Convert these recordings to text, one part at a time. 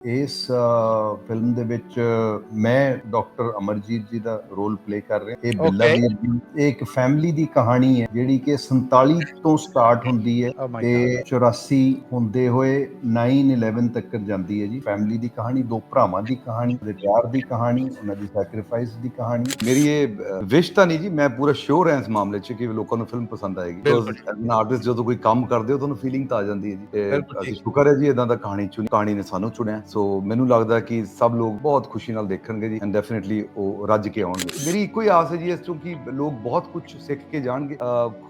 ਇਸ ਫਿਲਮ ਦੇ ਵਿੱਚ ਮੈਂ ਡਾਕਟਰ ਅਮਰਜੀਤ ਜੀ ਦਾ ਰੋਲ ਪਲੇ ਕਰ ਰਿਹਾ। ਇਹ ਬਿੱਲਾ ਇਹ ਇੱਕ ਫੈਮਿਲੀ ਦੀ ਕਹਾਣੀ ਹੈ ਜਿਹੜੀ ਕਿ 47 ਤੋਂ ਸਟਾਰਟ ਹੁੰਦੀ ਹੈ Oh ਤੇ 84 ਹੁੰਦੇ ਹੋਏ 9/11 ਤੱਕ ਜਾਂਦੀ ਹੈ ਜੀ। ਫੈਮਿਲੀ ਦੀ ਕਹਾਣੀ ਦੋ ਭਰਾਵਾਂ ਦੀ ਕਹਾਣੀ ਦੇ ਪਿਆਰ ਦੀ ਕਹਾਣੀ ਉਹਨਾਂ ਦੀ ਸੈਕਰੀਫਾਈਸ ਦੀ ਕਹਾਣੀ। ਮੇਰੀ ਇਹ ਵਿਸ਼ ਤਾਂ ਨਹੀਂ ਜੀ ਮੈਂ ਪੂਰਾ ਸ਼ੋਰ ਹਾਂ ਇਸ ਮਾਮਲੇ 'ਚ ਕਿ ਲੋਕਾਂ ਨੂੰ ਫਿਲਮ ਪਸੰਦ ਆਏਗੀ। ਬਿਲਕੁਲ। ਆਰਟਿਸਟ ਜਦੋਂ ਕੋਈ ਕੰਮ ਕਰਦੇ ਹੋ ਤੁਹਾਨੂੰ ਫੀਲਿੰਗ ਤਾਂ ਆ ਜਾਂਦੀ ਹੈ ਜੀ। ਤੇ ਅਸੀਂ। ਸ਼ੁਕਰ ਹੈ ਜੀ ਇਦਾਂ ਦਾ ਕਹਾਣੀ ਚੁਣੀ ਕਹਾਣੀ ਨੇ ਸਾਨੂੰ ਚੁਣਿਆ। ਸੋ ਮੈਨੂੰ ਲੱਗਦਾ ਕਿ ਸਭ ਲੋਕ ਬਹੁਤ ਖੁਸ਼ੀ ਨਾਲ ਦੇਖਣਗੇ ਜੀ ਐਂਡ ਡੈਫੀਨਿਟਲੀ ਉਹ ਰੱਜ ਕੇ ਆਉਣਗੇ। ਮੇਰੀ ਇੱਕੋ ਹੀ ਆਸ ਹੈ ਜੀ ਇਸ ਤੋਂ ਕਿ ਲੋਕ ਬਹੁਤ ਕੁਝ ਸਿੱਖ ਕੇ ਜਾਣਗੇ।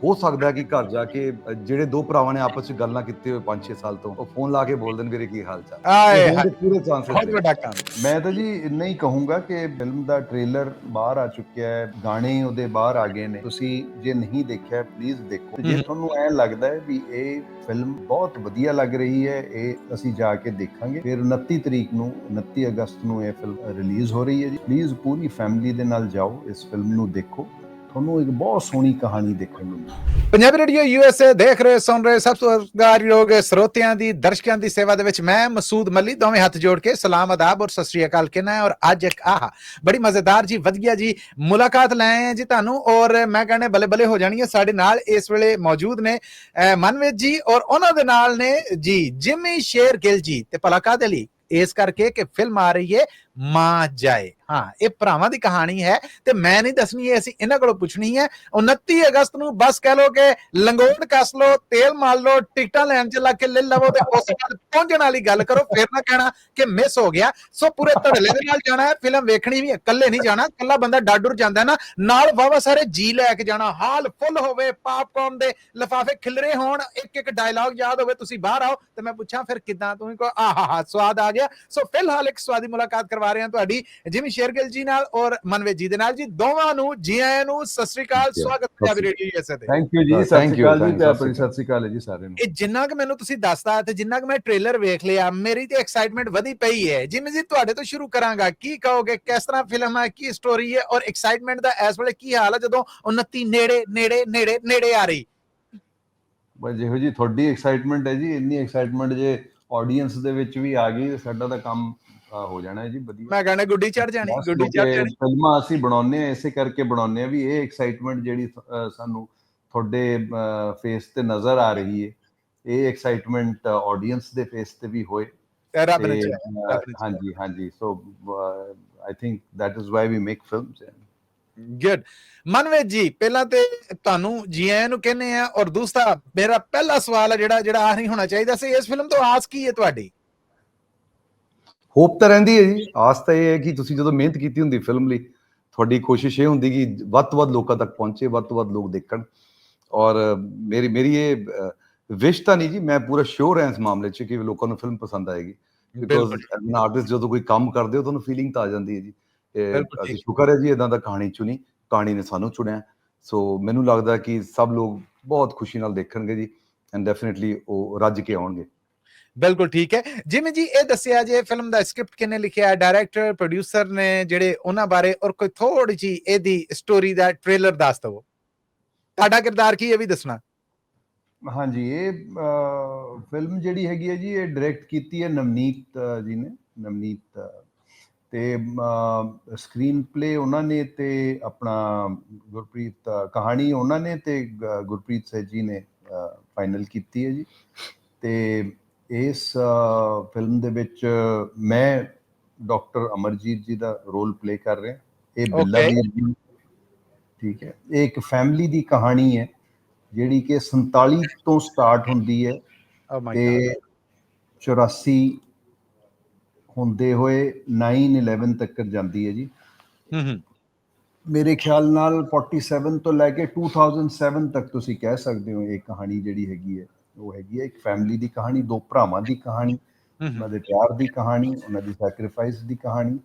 ਹੋ ਸਕਦਾ ਹੈ ਕਿ ਘਰ ਜਾ ਕੇ ਜਿਹੜੇ ਦੋ ਭਰਾਵਾਂ ਨੇ ਆਪਸ ਵਿੱਚ ਗੱਲਾਂ ਕੀਤੇ ਹੋਏ 5-6 ਸਾਲ ਤੋਂ ਉਹ ਫੋਨ ਲਾ ਕੇ ਬੋਲ ਦੇਣ ਵੀਰੇ ਕੀ ਹਾਲ ਚਾਲ। ਆਏ ਪੂਰੇ ਚਾਂਸਸ ਬਹੁਤ ਵੱਡਾ ਕੰਮ। ਮੈਂ ਤਾਂ ਜੀ ਇੰਨਾ ਹੀ ਕਹੂੰਗਾ ਕਿ ਫਿਲਮ ਦਾ ਟ੍ਰੇਲਰ ਬਾਹਰ ਆ ਚੁੱਕਿਆ ਹੈ ਗਾਣੇ ਉਹਦੇ ਬਾਹਰ ਆ ਗਏ ਨੇ। ਤੁਸੀਂ ਜੇ ਨਹੀਂ ਦੇਖਿਆ ਪਲੀਜ਼ ਦੇਖੋ। ਜੇ। ਤੁਹਾਨੂੰ ਐ ਲੱਗਦਾ ਹੈ ਵੀ ਇਹ ਫਿਲਮ ਬਹੁਤ ਵਧੀਆ ਲੱਗ ਰਹੀ ਹੈ ਇਹ ਅਸੀਂ ਜਾ ਕੇ ਦੇਖਾਂਗੇ ਫਿਰ 29 ਤਰੀਕ ਨੂੰ 29 ਅਗਸਤ ਨੂੰ ਇਹ ਫਿਲਮ ਰਿਲੀਜ਼ ਹੋ ਰਹੀ ਹੈ ਜੀ। ਪਲੀਜ਼ ਪੂਰੀ ਫੈਮਿਲੀ ਦੇ ਨਾਲ ਜਾਓ ਇਸ ਫਿਲਮ ਨੂੰ ਦੇਖੋ। ਤੁਹਾਨੂੰ ਇੱਕ ਬਹੁਤ ਸੋਹਣੀ ਕਹਾਣੀ ਦੇਖਣ ਨੂੰ ਮਿਲੇਗੀ। ਪੰਜਾਬੀ ਰੇਡੀਓ ਯੂਐਸਏ ਦੇਖ ਰਹੇ ਸੁਣ ਰਹੇ ਸਭ ਸਤਿਕਾਰਯੋਗ ਸਰੋਤਿਆਂ ਦੀ ਦਰਸ਼ਕਾਂ ਦੀ ਸੇਵਾ ਦੇ ਵਿੱਚ ਮੈਂ ਮਸੂਦ ਮੱਲੀ ਦੋਵੇਂ ਹੱਥ ਜੋੜ ਕੇ ਸਲਾਮ ਅਦਾਬ ਔਰ ਸਤਿ ਸ੍ਰੀ ਅਕਾਲ ਕਹਿਣਾ ਹੈ ਔਰ ਅੱਜ ਇੱਕ ਆਹ ਬੜੀ ਮਜ਼ੇਦਾਰ ਜੀ ਵਧੀਆ ਜੀ ਮੁਲਾਕਾਤ ਲੈ ਆਏ ਜੀ ਤੁਹਾਨੂੰ ਔਰ ਮੈਂ ਕਹਿੰਦਾ ਬਲੇ ਬੱਲੇ ਹੋ ਜਾਣੀ ਹੈ ਸਾਡੇ ਨਾਲ ਇਸ ਵੇਲੇ ਮੌਜੂਦ ਨੇ ਅਹ, ਮਨਵੇਦ ਜੀ ਔਰ ਉਹਨਾਂ ਦੇ ਨਾਲ ਨੇ ਜੀ ਜਿਮੀ ਸ਼ੇਰ ਗਿੱਲ ਜੀ ਤੇ ਪਲਾਕਾ ਦੇ ਲਈ? ਇਸ ਕਰਕੇ ਕਿ ਫਿਲਮ ਆ ਰਹੀ ਹੈ ਮਾਂ ਜਾਏ। ਹਾਂ, ਇਹ ਭਰਾਵਾਂ ਦੀ ਕਹਾਣੀ ਹੈ ਤੇ ਮੈਂ ਨਹੀਂ ਦੱਸਣੀ, ਇਹ ਅਸੀਂ ਇਹਨਾਂ ਕੋਲੋਂ ਪੁੱਛਣੀ ਹੈ। 29 ਅਗਸਤ ਨੂੰ ਬਸ ਕਹਿ ਲੋ ਕਿ ਲੰਗੋਟ ਕੱਸ ਲੋ ਤੇਲ ਮਾਰ ਲੋ ਟਿਕਟਾਂ ਲੈਣ ਚ ਲੱਗ ਕੇ ਲੈ ਲਵੋ ਤੇ ਉਸ ਤੋਂ ਪਹੁੰਚਣ ਵਾਲੀ ਗੱਲ ਕਰੋ, ਫਿਰ ਨਾ ਕਹਿਣਾ ਕਿ ਮਿਸ ਹੋ ਗਿਆ। ਸੋ ਪੂਰੇ ਧੜਲੇ ਦੇ ਨਾਲ ਜਾਣਾ ਹੈ, ਫਿਲਮ ਵੇਖਣੀ ਵੀ ਇਕੱਲੇ ਨਹੀਂ ਜਾਣਾ, ਇਕੱਲਾ ਬੰਦਾ ਡਾਡੂਰ ਜਾਂਦਾ ਨਾ, ਨਾਲ ਵਾਵਾ ਸਾਰੇ ਜੀ ਲੈ ਕੇ ਜਾਣਾ, ਹਾਲ ਫੁੱਲ ਹੋਵੇ ਪਾਪਕਾਰਨ ਦੇ ਲਫਾਫੇ ਖਿਲਰੇ ਹੋਣ ਇੱਕ ਇੱਕ ਡਾਇਲੌਗ ਯਾਦ ਹੋਵੇ, ਤੁਸੀਂ ਬਾਹਰ ਆਓ ਤੇ ਮੈਂ ਪੁੱਛਾਂ ਫਿਰ ਕਿਦਾਂ, ਤੁਸੀਂ ਕੋ ਆਹਾ ਸਵਾਦ ਆ ਗਿਆ। ਸੋ ਫਿਲਹਾਲ ਇੱਕ ਸਵਾਦੀ ਮੁਲਾਕਾਤ ਕਰਵਾ ਰਹੇ ਹਾਂ ਤੁਹਾਡੀ ਜਿਮੀ ਸ਼ੇਰਗਿਲ ਜੀ ਨਾਲ ਔਰ ਮਨਵੇਦ ਜੀ ਦੇ ਨਾਲ ਜੀ ਦੋਵਾਂ ਨੂੰ ਜੀ ਆਇਆਂ ਨੂੰ ਸਤਿ ਸ੍ਰੀ ਅਕਾਲ. ਸਵਾਗਤ ਪੰਜਾਬੀ ਰੇਡੀਓ ਯੂਐਸਏ ਤੇ। ਥੈਂਕ ਯੂ ਜੀ ਸਤਿ ਸ਼੍ਰੀ ਅਕਾਲ ਜੀ ਤੇ ਆਪਣੀ ਸਤਿ ਸ਼੍ਰੀ ਅਕਾਲ ਜੀ ਸਾਰਿਆਂ ਨੂੰ। ਇਹ ਜਿੰਨਾ ਕਿ ਮੈਨੂੰ ਤੁਸੀਂ ਦੱਸਤਾ ਤੇ ਜਿੰਨਾ ਕਿ ਮੈਂ ਟ੍ਰੇਲਰ ਵੇਖ ਲਿਆ ਮੇਰੀ ਤੇ ਐਕਸਾਈਟਮੈਂਟ ਵਧੀ ਪਈ ਹੈ। ਜਿਵੇਂ ਜੀ ਤੁਹਾਡੇ ਤੋਂ ਸ਼ੁਰੂ ਕਰਾਂਗਾ। ਕੀ ਕਹੋਗੇ ਕਿਸ ਤਰ੍ਹਾਂ ਫਿਲਮ ਹੈ ਕੀ ਸਟੋਰੀ ਹੈ ਔਰ ਐਕਸਾਈਟਮੈਂਟ ਦਾ ਇਸ ਵੇਲੇ ਕੀ ਹਾਲ ਹੈ ਜਦੋਂ 29 ਨੇੜੇ ਨੇੜੇ ਨੇੜੇ ਨੇੜੇ ਆ ਰਹੀ? ਬਸ ਜਿਹੋ ਜੀ ਤੁਹਾਡੀ ਐਕਸਾਈਟਮੈਂਟ ਹੈ ਜੀ ਇੰਨੀ ਐਕਸਾਈਟਮੈਂਟ ਜੇ ਆਡੀਅנס ਦੇ ਵਿੱਚ ਵੀ ਆ ਗਈ ਸਾਡਾ ਤਾਂ ਕੰਮ ਅਹ, ਹੋ ਜਾਣਾ ਜੀ ਵਧੀਆ। ਮੈਂ ਕਹਿੰਦਾ ਗੁੱਡੀ ਚੜ ਜਾਣੀ ਗੁੱਡੀ ਚੜ ਜਾਣੀ। ਫਿਲਮਾਂ ਅਸੀਂ ਬਣਾਉਂਦੇ ਆ ਇਸੇ ਕਰਕੇ ਬਣਾਉਂਦੇ ਆ ਵੀ ਇਹ ਐਕਸਾਈਟਮੈਂਟ ਜਿਹੜੀ ਸਾਨੂੰ ਤੁਹਾਡੇ ਫੇਸ ਤੇ ਨਜ਼ਰ ਆ ਰਹੀ ਹੈ ਇਹ ਐਕਸਾਈਟਮੈਂਟ ਆਡੀਅנס ਦੇ ਫੇਸ ਤੇ ਵੀ ਹੋਏ। ਰੱਬ ਨੇ। ਹਾਂਜੀ ਹਾਂਜੀ। So I think that is why we make films good Manved ji ਪਹਿਲਾਂ ਤੇ ਤੁਹਾਨੂੰ ਜੀ ਆਇਆਂ ਨੂੰ ਕਹਿੰਦੇ ਆ ਔਰ ਦੂਸਰਾ ਮੇਰਾ ਪਹਿਲਾ ਸਵਾਲ ਹੈ ਜਿਹੜਾ ਜਿਹੜਾ ਆਖਰੀ ਹੋਣਾ ਚਾਹੀਦਾ ਸੀ ਇਸ ਫਿਲਮ ਤੋਂ ਆਸ ਕੀ ਹੈ ਤੁਹਾਡੀ? ਹੋਪ ਤਾਂ ਰਹਿੰਦੀ ਹੈ ਜੀ। ਆਸ ਤਾਂ ਇਹ ਹੈ ਕਿ ਤੁਸੀਂ ਜਦੋਂ ਮਿਹਨਤ ਕੀਤੀ ਹੁੰਦੀ ਫਿਲਮ ਲਈ ਤੁਹਾਡੀ ਕੋਸ਼ਿਸ਼ ਇਹ ਹੁੰਦੀ ਕਿ ਵੱਧ ਤੋਂ ਵੱਧ ਲੋਕਾਂ ਤੱਕ ਪਹੁੰਚੇ ਵੱਧ ਤੋਂ ਵੱਧ ਲੋਕ ਦੇਖਣ। ਔਰ ਮੇਰੀ ਮੇਰੀ ਇਹ ਵਿਸ਼ ਤਾਂ ਨਹੀਂ ਜੀ ਮੈਂ ਪੂਰਾ ਸ਼ੋਰ ਹਾਂ ਇਸ ਮਾਮਲੇ 'ਚ ਕਿ ਲੋਕਾਂ ਨੂੰ ਫਿਲਮ ਪਸੰਦ ਆਏਗੀ। ਬਿਕਾਜ਼ ਐਨ ਆਰਟਿਸਟ ਜਦੋਂ ਕੋਈ ਕੰਮ ਕਰਦੇ ਹੋ ਤੁਹਾਨੂੰ ਫੀਲਿੰਗ ਤਾਂ ਆ ਜਾਂਦੀ ਹੈ ਜੀ। ਅਸੀਂ। ਸ਼ੁਕਰ ਹੈ ਜੀ ਇਦਾਂ ਦਾ ਕਹਾਣੀ ਚੁਣੀ ਕਹਾਣੀ ਨੇ ਸਾਨੂੰ ਚੁਣਿਆ। ਸੋ ਮੈਨੂੰ ਲੱਗਦਾ ਕਿ ਸਭ ਲੋਕ ਬਹੁਤ ਖੁਸ਼ੀ ਨਾਲ ਦੇਖਣਗੇ ਜੀ ਐਂਡ ਡੈਫੀਨਿਟਲੀ ਉਹ ਰੱਜ ਕੇ ਆਉਣਗੇ। ਬਿਲਕੁਲ ਠੀਕ ਹੈ ਜਿਵੇਂ ਜੀ ਇਹ ਦੱਸਿਆ ਜੇ ਫਿਲਮ ਦਾ ਸਕ੍ਰਿਪਟ ਕਿੰਨੇ ਲਿਖਿਆ ਡਾਇਰੈਕਟਰ ਪ੍ਰੋਡਿਊਸਰ ਨੇ ਜਿਹੜੇ ਉਹਨਾਂ ਬਾਰੇ ਔਰ ਕੋਈ ਥੋੜੀ ਜੀ ਇਹਦੀ ਸਟੋਰੀ ਦਾ ਟ੍ਰੇਲਰ ਦੱਸ ਦਿਓ ਤੁਹਾਡਾ ਕਿਰਦਾਰ ਕੀ ਹੈ ਇਹ ਵੀ ਦੱਸਣਾ ਹਾਂਜੀ ਇਹ ਫਿਲਮ ਜਿਹੜੀ ਹੈਗੀ ਹੈ ਜੀ ਇਹ ਡਾਇਰੈਕਟ ਕੀਤੀ ਹੈ ਨਵਨੀਤ ਅਹ, ਜੀ ਨੇ ਨਵਨੀਤ ਅਹ, ਤੇ ਸਕਰੀਨ ਪਲੇ ਉਹਨਾਂ ਨੇ ਤੇ ਆਪਣਾ ਗੁਰਪ੍ਰੀਤ ਅਹ, ਕਹਾਣੀ ਉਹਨਾਂ ਨੇ ਤੇ ਗ- ਗੁਰਪ੍ਰੀਤ ਸਹਿ ਜੀ ਨੇ ਫਾਈਨਲ ਕੀਤੀ ਹੈ ਜੀ ਤੇ ਇਸ ਫਿਲਮ ਦੇ ਵਿੱਚ ਮੈਂ ਡਾਕਟਰ ਅਮਰਜੀਤ ਜੀ ਦਾ ਰੋਲ ਪਲੇ ਕਰ ਰਿਹਾ। ਇਹ ਬਿੱਲਾ. ਵੀਰ ਜੀ। ਠੀਕ ਹੈ। ਇਹ ਇੱਕ ਫੈਮਿਲੀ ਦੀ ਕਹਾਣੀ ਹੈ ਜਿਹੜੀ ਕਿ 47 ਤੋਂ ਸਟਾਰਟ ਹੁੰਦੀ ਹੈ ਮਾਈ ਤੇ 84 ਹੁੰਦੇ ਹੋਏ 9/11 ਤੱਕ ਜਾਂਦੀ ਹੈ ਜੀ। ਹੂੰ ਹੂੰ। ਮੇਰੇ ਖਿਆਲ ਨਾਲ 47 ਤੋਂ ਲੈ ਕੇ 2007 ਤੱਕ ਤੁਸੀਂ ਕਹਿ ਸਕਦੇ ਹੋ ਇਹ ਕਹਾਣੀ ਜਿਹੜੀ ਹੈਗੀ ਹੈ। ਉਹ ਹੈਗੀ ਹੈ ਇੱਕ ਫੈਮਿਲੀ ਦੀ ਕਹਾਣੀ ਦੋ ਭਰਾਵਾਂ ਦੀ ਕਹਾਣੀ ਉਹਨਾਂ ਦੇ ਪਿਆਰ ਦੀ ਕਹਾਣੀ ਉਹਨਾਂ ਦੀ ਸੈਕਰੀਫਾਈਸ ਦੀ ਕਹਾਣੀ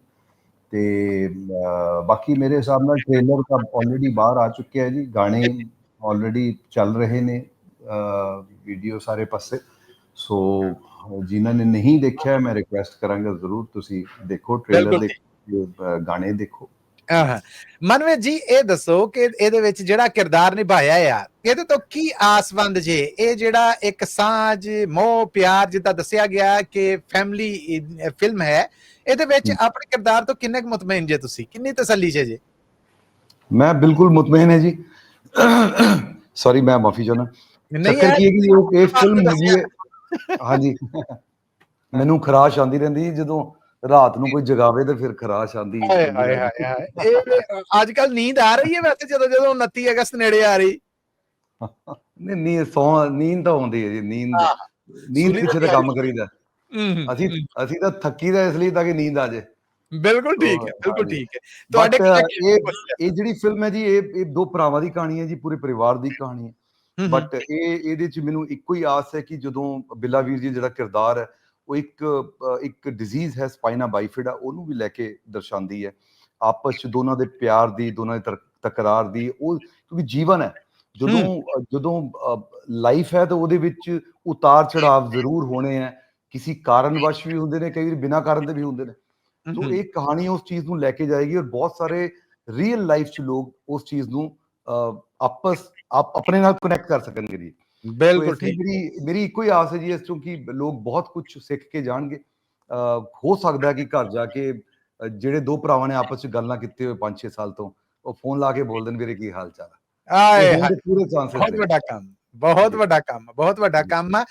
ਤੇ ਬਾਕੀ ਮੇਰੇ ਹਿਸਾਬ ਨਾਲ ਟ੍ਰੇਲਰ ਤਾਂ ਆਲਰੇਡੀ ਬਾਹਰ ਆ ਚੁੱਕਿਆ ਹੈ ਜੀ ਗਾਣੇ ਆਲਰੇਡੀ ਚੱਲ ਰਹੇ ਨੇ ਵੀਡੀਓ ਸਾਰੇ ਪਾਸੇ। ਸੋ ਜਿਨ੍ਹਾਂ ਨੇ ਨਹੀਂ ਦੇਖਿਆ ਮੈਂ ਰਿਕੁਐਸਟ ਕਰਾਂਗਾ ਜ਼ਰੂਰ ਤੁਸੀਂ ਦੇਖੋ ਟ੍ਰੇਲਰ। ਦੇਖੋ ਗਾਣੇ ਦੇਖੋ। ਆਹ। ਮਨਵੇਦ ਜੀ ਇਹ ਦੱਸੋ ਕਿ ਇਹਦੇ ਵਿੱਚ ਜਿਹੜਾ ਕਿਰਦਾਰ ਨਿਭਾਇਆ ਆ ਇਹਦੇ ਤੋਂ ਕੀ ਆਸਵੰਦ ਜੇ? ਇਹ ਜਿਹੜਾ ਇੱਕ ਸਾਂਝ ਮੋਹ ਪਿਆਰ ਜਿੱਦਾਂ ਦੱਸਿਆ ਗਿਆ ਕਿ ਫੈਮਿਲੀ ਫਿਲਮ ਹੈ ਇਹਦੇ ਵਿੱਚ। ਆਪਣੇ ਕਿਰਦਾਰ ਤੋਂ ਕਿੰਨੇ ਕੁ ਮੁਤਮਈਨ ਜੇ ਤੁਸੀਂ? ਕਿੰਨੀ ਤਸੱਲੀ ਜੇ ਜੇ? ਮੈਂ ਬਿਲਕੁਲ ਮੁਤਮਈਨ ਹੈ ਜੀ। ਸੌਰੀ ਮੈਂ ਮਾਫੀ ਚਾਹੁੰਦਾ। ਚੱਕਰ ਕੀ ਹੈ ਕਿ ਉਹ ਇਹ ਫਿਲਮ ਹੈਗੀ ਹੈ। ਹਾਂਜੀ। ਮੈਨੂੰ ਖਰਾਸ਼ ਆਂਦੀ ਰਹਿੰਦੀ ਜਦੋਂ ਰਾਤ ਨੂੰ ਕੋਈ ਜਗਾਵੇ ਤੇ ਫਿਰ ਖਰਾਸ਼ ਆਂਦੀ ਹਾਏ ਹਾਏ ਹਾਏ ਹਾਏ। ਇਹ ਅੱਜ ਕੱਲ ਨੀਂਦ ਆ ਰਹੀ ਹੈ ਵੈਸੇ ਜਦੋਂ ਜਦੋਂ 29 ਅਗਸਤ ਨੇੜੇ ਆ ਰਹੀ। ਨਹੀਂ ਨੀ ਸੌ ਨੀਂਦ ਤਾਂ ਆਉਂਦੀ ਹੈ ਜੀ ਨੀਂਦ। ਨੀਂਦ ਪਿੱਛੇ ਤਾਂ ਕੰਮ ਕਰੀਦਾ। ਅਸੀਂ ਅਸੀਂ ਤਾਂ ਥੱਕੀ ਦਾ ਇਸ ਲਈ ਤਾਂ ਕਿ ਨੀਂਦ ਆ ਜਾਏ ਬਿਲਕੁਲ ਠੀਕ ਹੈ ਬਿਲਕੁਲ। ਠੀਕ ਹੈ। ਤੁਹਾਡੇ ਇਹ ਇਹ ਜਿਹੜੀ ਫਿਲਮ ਹੈ ਜੀ ਇਹ ਇਹ ਦੋ ਭਰਾਵਾਂ ਦੀ ਕਹਾਣੀ ਹੈ ਜੀ ਪੂਰੇ ਪਰਿਵਾਰ ਦੀ ਕਹਾਣੀ ਹੈ। ਬਟ ਇਹ ਇਹਦੇ ਚ ਮੈਨੂੰ ਇੱਕੋ ਹੀ ਆਸ ਹੈ ਕਿ ਜਦੋਂ ਬਿੱਲਾ ਵੀਰ ਜੀ ਜਿਹੜਾ ਕਿਰਦਾਰ ਹੈ ਉਹ ਇੱਕ ਇੱਕ ਡਿਜ਼ੀਜ਼ ਹੈ ਸਪਾਈਨਾ ਬਾਈਫਿਡਾ ਉਹਨੂੰ ਵੀ ਲੈ ਕੇ ਦਰਸਾਉਂਦੀ ਹੈ। ਆਪਸ ਚ ਦੋਨਾਂ ਦੇ ਪਿਆਰ ਦੀ ਦੋਨਾਂ ਦੇ ਤਕਰਾਰ ਦੀ ਉਹ ਕਿਉਂਕਿ ਜੀਵਨ ਹੈ। ਜਦੋਂ ਜਦੋਂ ਲਾਈਫ ਹੈ ਤਾਂ ਉਹਦੇ ਵਿੱਚ ਉਤਾਰ ਚੜਾਵ ਜ਼ਰੂਰ ਹੋਣੇ ਹੈ। ਕਿਸੇ ਕਾਰਨਵਸ਼ ਵੀ ਹੁੰਦੇ ਨੇ ਕਈ ਵਾਰ ਬਿਨਾਂ ਕਾਰਨ ਦੇ ਵੀ ਹੁੰਦੇ ਨੇ। ਸੋ ਇਹ ਕਹਾਣੀ ਉਸ ਚੀਜ਼ ਨੂੰ ਲੈ ਕੇ ਜਾਏਗੀ ਔਰ ਬਹੁਤ ਸਾਰੇ ਰੀਅਲ ਲਾਈਫ ਚ ਲੋਕ ਉਸ ਚੀਜ਼ ਨੂੰ ਆਪਸ ਆਪ ਆਪਣੇ ਨਾਲ ਕਨੈਕਟ ਕਰ ਸਕਣਗੇ ਜੀ। ਬਿਲਕੁਲ ਠੀਕ। ਮੇਰੀ ਮੇਰੀ ਇੱਕੋ ਹੀ ਆਸ ਹੈ ਜੀ ਇਸ ਤੋਂ ਕਿ ਲੋਕ ਬਹੁਤ ਕੁਝ ਸਿੱਖ ਕੇ ਜਾਣਗੇ। ਹੋ ਸਕਦਾ ਹੈ ਕਿ ਘਰ ਜਾ ਕੇ ਜਿਹੜੇ ਦੋ ਭਰਾਵਾਂ ਨੇ ਆਪਸ ਵਿੱਚ ਗੱਲਾਂ ਕੀਤੇ ਹੋਏ 5-6 ਸਾਲ ਤੋਂ ਉਹ ਫੋਨ ਲਾ ਕੇ ਬੋਲ ਦੇਣ ਵੀਰੇ ਕੀ ਹਾਲ ਚਾਲ ਆਏ ਬਹੁਤ ਵੱਡਾ ਕੰਮ ਬਹੁਤ ਵੱਡਾ ਕੰਮ ਬਹੁਤ ਵੱਡਾ ਕੰਮ ਆ।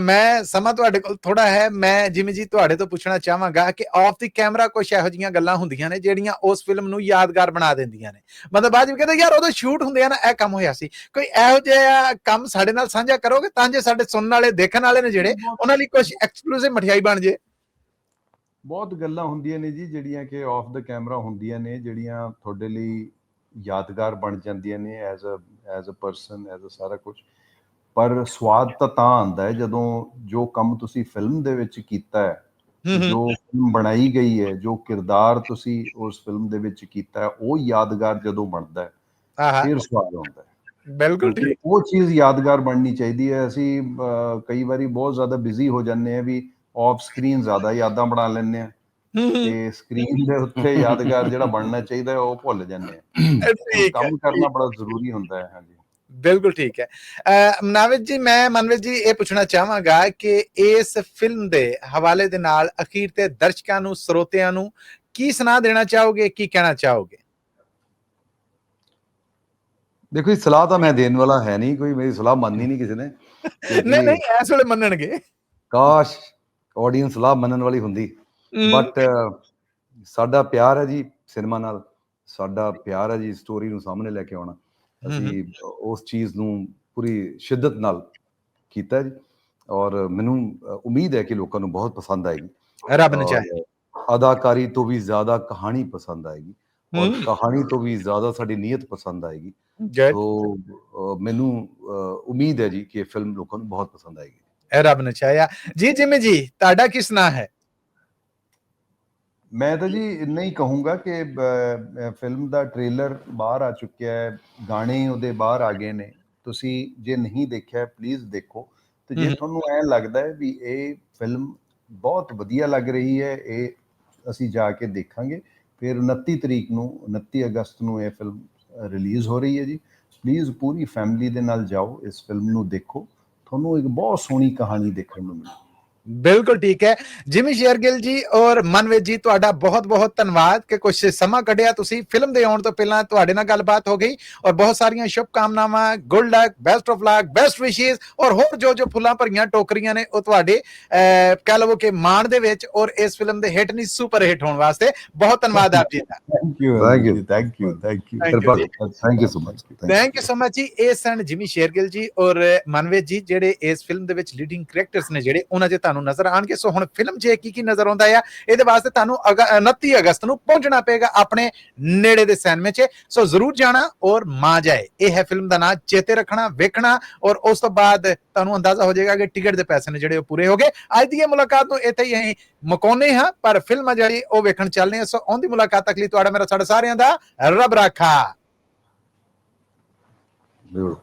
ਮੈਂ ਸਮਾਂ ਤੁਹਾਡੇ ਕੋਲ ਥੋੜਾ ਹੈ ਮੈਂ ਜਿਵੇਂ ਜੀ ਤੁਹਾਡੇ ਤੋਂ ਪੁੱਛਣਾ ਚਾਹਾਂਗਾ ਕਿ ਆਫ ਦੀ ਕੈਮਰਾ ਕੁਝ ਇਹੋ ਜੀਆਂ ਗੱਲਾਂ ਹੁੰਦੀਆਂ ਨੇ ਜਿਹੜੀਆਂ ਉਸ ਫਿਲਮ ਨੂੰ ਯਾਦਗਾਰ ਬਣਾ ਦਿੰਦੀਆਂ ਨੇ। ਮਤਲਬ ਬਾਅਦ ਵਿੱਚ ਕਹਿੰਦੇ ਯਾਰ ਉਦੋਂ ਸ਼ੂਟ ਹੁੰਦੇ ਆ ਨਾ ਇਹ ਕੰਮ ਹੋਇਆ ਸੀ। ਕੋਈ ਇਹੋ ਜਿਹਾ ਕੰਮ ਸਾਡੇ ਨਾਲ ਸਾਂਝਾ ਕਰੋਗੇ ਤਾਂ ਜੇ ਸਾਡੇ ਸੁਣਨ ਵਾਲੇ ਦੇਖਣ ਵਾਲੇ ਨੇ ਜਿਹੜੇ ਉਹਨਾਂ ਲਈ ਕੁਝ ਐਕਸਕਲੂਸਿਵ ਮਠਿਆਈ ਬਣ ਜੇ? ਬਹੁਤ ਗੱਲਾਂ ਹੁੰਦੀਆਂ ਨੇ ਜੀ ਜਿਹੜੀਆਂ ਕਿ ਆਫ ਦਾ ਕੈਮਰਾ ਹੁੰਦੀਆਂ ਨੇ ਜਿਹੜੀਆਂ ਤੁਹਾਡੇ ਲਈ ਯਾਦਗਾਰ ਬਣ ਜਾਂਦੀਆਂ ਨੇ as a as a person as a ਸਾਰਾ ਕੁਝ ਪਰ ਸਵਾਦ ਤਾਂ ਤਾਂ ਆਉਂਦਾ ਹੈ ਜਦੋਂ ਜੋ ਕੰਮ ਤੁਸੀਂ ਫਿਲਮ ਦੇ ਵਿੱਚ ਕੀਤਾ ਹੈ ਜੋ ਫਿਲਮ ਬਣਾਈ ਗਈ ਹੈ ਜੋ ਕਿਰਦਾਰ ਤੁਸੀਂ ਉਸ ਫਿਲਮ ਦੇ ਵਿੱਚ ਕੀਤਾ ਹੈ ਉਹ ਯਾਦਗਾਰ ਜਦੋਂ ਬਣਦਾ ਹੈ ਆਹਾ। ਫਿਰ ਸਵਾਦ ਆਉਂਦਾ ਹੈ। ਬਿਲਕੁਲ ਠੀਕ। ਉਹ ਚੀਜ਼ ਯਾਦਗਾਰ ਬਣਨੀ ਚਾਹੀਦੀ ਹੈ। ਅਸੀਂ ਕਈ ਵਾਰੀ ਬਹੁਤ ਜ਼ਿਆਦਾ ਬਿਜ਼ੀ ਹੋ ਜਾਂਦੇ ਆ ਵੀ ਆਫ ਸਕਰੀਨ ਜ਼ਿਆਦਾ ਯਾਦਾਂ ਬਣਾ ਲੈਂਦੇ ਆ ਤੇ ਸਕਰੀਨ ਦੇ ਉੱਤੇ ਯਾਦਗਾਰ ਜਿਹੜਾ ਬਣਨਾ ਚਾਹੀਦਾ ਉਹ ਭੁੱਲ ਜਾਂਦੇ ਆ ਕੰਮ ਕਰਨਾ ਬੜਾ ਜ਼ਰੂਰੀ ਹੁੰਦਾ ਹੈ ਹਾਂਜੀ। ਬਿਲਕੁਲ ਠੀਕ ਹੈ। ਅਹ ਮਨਾਵਿਤ ਜੀ ਮੈਂ ਮਨਵਿਤ ਜੀ ਇਹ ਪੁੱਛਣਾ ਚਾਹਾਂਗਾ ਕਿ ਇਸ ਫਿਲਮ ਦੇ ਹਵਾਲੇ ਦੇ ਨਾਲ ਅਖੀਰ ਤੇ ਦਰਸ਼ਕਾਂ ਨੂੰ ਸਰੋਤਿਆਂ ਨੂੰ ਕੀ ਸੁਣਾ ਦੇਣਾ ਚਾਹੋਗੇ ਕੀ ਕਹਿਣਾ ਚਾਹੋਗੇ? ਦੇਖੋ ਜੀ ਸਲਾਹ ਤਾਂ ਮੈਂ ਦੇਣ ਵਾਲਾ ਹੈ ਨਹੀਂ ਕੋਈ ਮੇਰੀ ਸਲਾਹ ਮੰਨਣੀ ਨਹੀਂ ਕਿਸੇ ਨੇ ਨਹੀਂ ਨਹੀਂ ਇਸ ਵੇਲੇ ਮੰਨਣਗੇ। ਕਾਸ਼ ਆਡੀਅנס ਸਲਾਹ ਮੰਨਣ ਵਾਲੀ ਹੁੰਦੀ। ਬਟ ਸਾਡਾ ਪਿਆਰ ਹੈ ਜੀ ਸਿਨੇਮਾ ਨਾਲ। ਸਾਡਾ ਪਿਆਰ ਹੈ ਜੀ ਸਟੋਰੀ ਨੂੰ ਸਾਹਮਣੇ ਲੈ ਕੇ ਆਉਣਾ। ਅਸੀਂ ਉਸ ਚੀਜ਼ ਨੂੰ ਪੂਰੀ ਸ਼ਿੱਦਤ ਨਾਲ ਕੀਤਾ ਜੀ। ਔਰ ਮੈਨੂੰ ਉਮੀਦ ਹੈ ਕਿ ਲੋਕਾਂ ਨੂੰ ਬਹੁਤ ਪਸੰਦ ਆਏਗੀ। ਰੱਬ ਨੇ ਚਾਹਿਆ। ਅਦਾਕਾਰੀ ਤੋਂ ਵੀ ਜ਼ਿਆਦਾ ਕਹਾਣੀ ਪਸੰਦ ਆਏਗੀ। ਔਰ। ਕਹਾਣੀ ਤੋਂ ਵੀ ਜ਼ਿਆਦਾ ਸਾਡੀ ਨੀਅਤ ਪਸੰਦ ਆਏਗੀ. ਸੋ ਮੈਨੂੰ ਉਮੀਦ ਹੈ ਜੀ ਕਿ ਇਹ ਫਿਲਮ ਲੋਕਾਂ ਨੂੰ ਬਹੁਤ ਪਸੰਦ ਆਏਗੀ। ਇਹ ਰੱਬ ਨੇ ਚਾਹਿਆ। ਜੀ ਜਿਵੇਂ ਜੀ ਤੁਹਾਡਾ ਕੀ ਸੁਣਾ ਹੈ? ਮੈਂ ਤਾਂ ਜੀ ਇੰਨਾ ਹੀ ਕਹੂੰਗਾ ਕਿ ਫਿਲਮ ਦਾ ਟ੍ਰੇਲਰ ਬਾਹਰ ਆ ਚੁੱਕਿਆ ਹੈ ਗਾਣੇ ਉਹਦੇ ਬਾਹਰ ਆ ਗਏ ਨੇ। ਤੁਸੀਂ ਜੇ ਨਹੀਂ ਦੇਖਿਆ ਪਲੀਜ਼ ਦੇਖੋ। ਤੇ ਜੇ। ਤੁਹਾਨੂੰ ਐ ਲੱਗਦਾ ਹੈ ਵੀ ਇਹ ਫਿਲਮ ਬਹੁਤ ਵਧੀਆ ਲੱਗ ਰਹੀ ਹੈ ਇਹ ਅਸੀਂ ਜਾ ਕੇ ਦੇਖਾਂਗੇ ਫਿਰ 29 ਤਰੀਕ ਨੂੰ 29 ਅਗਸਤ ਨੂੰ ਇਹ ਫਿਲਮ ਰਿਲੀਜ਼ ਹੋ ਰਹੀ ਹੈ ਜੀ। ਪਲੀਜ਼ ਪੂਰੀ ਫੈਮਿਲੀ ਦੇ ਨਾਲ ਜਾਓ ਇਸ ਫਿਲਮ ਨੂੰ ਦੇਖੋ। ਤੁਹਾਨੂੰ ਇੱਕ ਬਹੁਤ ਸੋਹਣੀ ਕਹਾਣੀ ਦੇਖਣ ਨੂੰ ਮਿਲੇਗੀ। ਬਿਲਕੁਲ ਠੀਕ ਹੈ। ਜਿਮੀ ਸ਼ੇਰਗਿਲ ਜੀ ਔਰ ਮਨਵੇਦ ਜੀ ਤੁਹਾਡਾ ਬਹੁਤ ਬਹੁਤ ਧੰਨਵਾਦ ਕਿ ਕੁਝ ਸਮਾਂ ਕੱਢਿਆ ਤੁਸੀਂ। ਫਿਲਮ ਦੇ ਆਉਣ ਤੋਂ ਪਹਿਲਾਂ ਤੁਹਾਡੇ ਨਾਲ ਗੱਲਬਾਤ ਹੋ ਗਈ ਔਰ ਬਹੁਤ ਸਾਰੀਆਂ ਸ਼ੁਭ ਕਾਮਨਾਵਾਂ good luck best of luck best ਵਿਸ਼ੇਸ ਔਰ ਹੋਰ ਜੋ ਜੋ ਫੁੱਲਾਂ ਭਰੀਆਂ ਟੋਕਰੀਆਂ ਨੇ ਉਹ ਤੁਹਾਡੇ ਕਹਿ ਲਵੋ ਕਿ ਮਾਣ ਦੇ ਵਿੱਚ ਔਰ ਇਸ ਫਿਲਮ ਦੇ ਹਿੱਟ ਨਹੀਂ ਸੁਪਰ ਹਿੱਟ ਹੋਣ ਵਾਸਤੇ। ਬਹੁਤ ਧੰਨਵਾਦ ਆਪ ਜੀ ਦਾ। Thank you. Thank you thank you you ਜੀ। Thank you so much thank you so much ਜੀ। ਇਹ ਸਨ ਜਿਮੀ ਸ਼ੇਰਗਿਲ ਜੀ ਔਰ ਮਨਵੇਦ ਜੀ ਜਿਹੜੇ ਇਸ ਫਿਲਮ ਦੇ ਵਿੱਚ ਲੀਡਿੰਗ ਕਰੈਕਟਰਸ ਨੇ ਜਿਹੜੇ ਉਹਨਾਂ 'ਚ ਤੁਹਾਨੂੰ ਨਜ਼ਰ ਆਣਗੇ ਸੋ ਹੁਣ ਫਿਲਮ 'ਚ ਕੀ ਕੀ ਨਜ਼ਰ ਆਉਂਦਾ ਆ, ਇਹਦੇ ਵਾਸਤੇ ਤੁਹਾਨੂੰ 29 ਅਗਸਤ ਨੂੰ ਪਹੁੰਚਣਾ ਪਏਗਾ ਆਪਣੇ ਨੇੜੇ ਦੇ ਸਿਨੇਮੇ 'ਚ। ਸੋ ਜ਼ਰੂਰ ਜਾਣਾ ਔਰ ਮਾਂ ਜਾਏ। ਇਹ ਹੈ ਫਿਲਮ ਦਾ ਨਾਮ ਚੇਤੇ ਰੱਖਣਾ, ਵੇਖਣਾ ਔਰ ਉਸ ਤੋਂ ਬਾਅਦ ਤੁਹਾਨੂੰ ਅੰਦਾਜ਼ਾ ਹੋ ਜਾਏਗਾ ਕਿ ਟਿਕਟ ਦੇ ਪੈਸੇ ਨੇ ਜਿਹੜੇ ਉਹ ਪੂਰੇ ਹੋ ਗਏ। ਅੱਜ ਦੀ ਇਹ ਮੁਲਾਕਾਤ ਨੂੰ ਇੱਥੇ ਹੀ ਅਸੀਂ ਮੁਕਾਉਂਦੇ ਹਾਂ, ਪਰ ਫਿਲਮ ਆ ਜਿਹੜੀ ਉਹ ਵੇਖਣ ਚੱਲਨੇ ਆ ਸੋ ਆਉਂਦੀ ਮੁਲਾਕਾਤ ਤੱਕ ਲਈ ਤੁਹਾਡਾ ਮੇਰਾ, ਸਾਡਾ ਸਾਰਿਆਂ ਦਾ ਰੱਬ ਰਾਖਾ। ਬਿਲਕੁਲ।